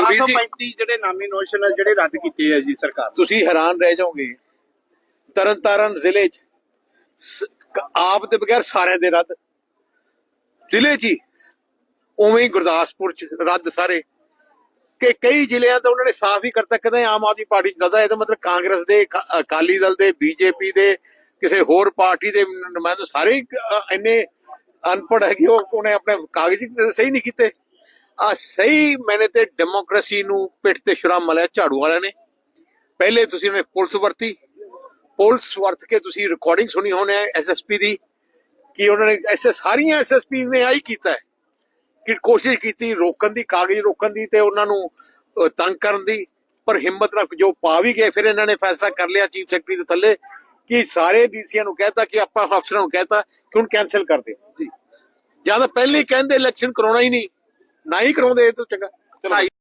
ਸੁਖਬੀਰ ਜੀ 1835 ਜਿਹੜੇ ਨਾਮੀਨੇਸ਼ਨ ਜਿਹੜੇ ਰੱਦ ਕੀਤੇ ਆ ਜੀ ਸਰਕਾਰ। ਤੁਸੀਂ ਹੈਰਾਨ ਰਹਿ ਜਾਓਗੇ। ਤਰਨਤਾਰਨ ਜ਼ਿਲ੍ਹੇ 'ਚ ਆਪ ਦੇ ਬਗੈਰ ਸਾਰਿਆਂ ਦੇ ਰੱਦ। ਜ਼ਿਲ੍ਹੇ 'ਚ ਉਵੇਂ ਹੀ ਗੁਰਦਾਸਪੁਰ 'ਚ ਰੱਦ ਸਾਰੇ। ਕਿ ਕਈ ਜ਼ਿਲ੍ਹਿਆਂ ਤੋਂ ਉਹਨਾਂ ਨੇ ਸਾਫ਼ ਹੀ ਕਰਤਾ ਕਹਿੰਦੇ ਆਮ ਆਦਮੀ ਪਾਰਟੀ 'ਚ ਦਦਾ ਇਹਦਾ ਮਤਲਬ ਕਾਂਗਰਸ ਦੇ ਅਕਾ- ਅਕਾਲੀ ਦਲ ਦੇ ਬੀਜੇਪੀ ਦੇ ਕਿਸੇ ਹੋਰ ਪਾਰਟੀ ਦੇ ਨੁਮਾਇੰਦੇ ਸਾਰੇ ਇੰਨੇ ਅਨਪੜ੍ਹ ਹੈਗੇ ਉਹ ਉਹਨੇ ਆਪਣੇ ਕਾਗਜ਼ ਸਹੀ ਨਹੀਂ ਕੀਤੇ। ਆ ਸਹੀ ਮੈਨੇ ਤੇ ਡੈਮੋਕ੍ਰੇਸੀ ਨੂੰ ਪਿੱਠ ਤੇ ਛੁਰਾ ਮਲਿਆ ਝਾੜੂ ਵਾਲਿਆਂ ਨੇ। ਪਹਿਲੇ ਤੁਸੀਂ ਨੇ ਪੁਲਿਸ ਵਰਤੀ। ਪੁਲਿਸ ਵਰਤ ਕੇ ਤੁਸੀਂ ਰਿਕਾਰਡਿੰਗ ਸੁਣੀ ਹੋਣੀ ਹੈ ਐਸਐਸਪੀ ਦੀ ਕਿ ਉਹਨਾਂ ਨੇ ਐਸੇ ਸਾਰੀਆਂ ਐਸਐਸਪੀ ਨੇ ਆਈ ਕੀਤਾ ਹੈ ਕਿ ਕੋਸ਼ਿਸ਼ ਕੀਤੀ ਰੋਕਣ ਦੀ, ਕਾਗਜ਼ ਰੋਕਣ ਦੀ ਤੇ ਉਹਨਾਂ ਨੂੰ ਤੰਗ ਕਰਨ ਦੀ। ਪਰ ਹਿੰਮਤ ਨਾਲ ਜੋ ਪਾ ਵੀ ਗਏ, ਫਿਰ ਇਹਨਾਂ ਨੇ ਫੈਸਲਾ ਕਰ ਲਿਆ ਚੀਫ ਸੈਕਟਰੀ ਦੇ ਥੱਲੇ ਕਿ ਸਾਰੇ ਡੀਸੀਆਂ ਨੂੰ ਕਹਿਤਾ ਕਿ ਆਪਾਂ ਅਫਸਰਾਂ ਨੂੰ ਕਹਿਤਾ ਕਿ ਹੁਣ ਕੈਨਸਲ ਕਰ ਦਿਓ ਜੀ। ਜਾਂ ਤਾਂ ਪਹਿਲੇ ਕਹਿੰਦੇ ਇਲੈਕਸ਼ਨ ਕਰਾਉਣਾ ਹੀ ਨਹੀਂ। ਨਾ ਹੀ ਕਰਾਉਂਦੇ ਇਹ ਤੋਂ ਚੰਗਾ। ਚੜਾਈ